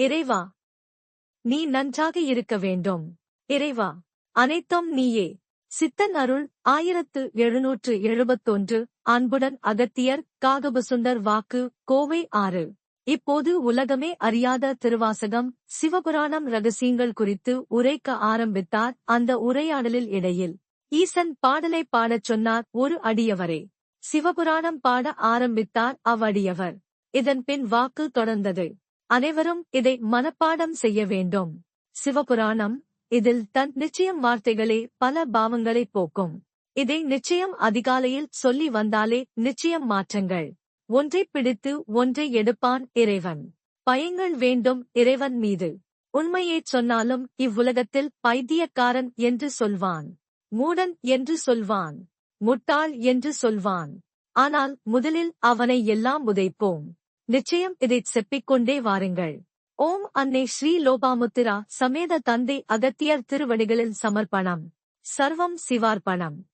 இறைவா நீ நன்றாக இருக்க வேண்டும். இறைவா அனைத்தும் நீயே. சித்தன் அருள் ஆயிரத்து எழுநூற்று எழுபத்தொன்று அன்புடன் அகத்தியர் காகபசுந்தர் வாக்கு கோவை ஆறு. இப்போது உலகமே அறியாத திருவாசகம் சிவபுராணம் ரகசியங்கள் குறித்து உரைக்க ஆரம்பித்தார் அந்த உரையாடலில் இடையில். ஈசன் பாடலை பாடச் சொன்னார் ஒரு அடியவரே. சிவபுராணம் பாட ஆரம்பித்தார் அவ்வடியவர் இதன் பின் வாக்கு தொடர்ந்தது. அனைவரும் இதை மனப்பாடம் செய்ய வேண்டும். சிவபுராணம் இதில் தன் நிச்சயம் வார்த்தைகளே பல பாவங்களை போக்கும். இதை நிச்சயம் அதிகாலையில் சொல்லி வந்தாலே நிச்சயம் மாற்றங்கள். ஒன்றை பிடித்து ஒன்றை எடுப்பான் இறைவன். பயங்கள் வேண்டும் இறைவன் மீது. உண்மையைச் சொன்னாலும் இவ்வுலகத்தில் பைத்தியக்காரன் என்று சொல்வான். மூடன் என்று சொல்வான். முட்டாள் என்று சொல்வான். ஆனால் முதலில் அவனை எல்லாம் உதைப்போம். நிச்சயம் இதைச் செப்பிக்கொண்டே வாருங்கள். ஓம் அன்னை ஸ்ரீ லோபாமுத்திரா சமேத தந்தை அகத்தியர் திருவடிகளில் சமர்ப்பணம். சர்வம் சிவார்ப்பணம்.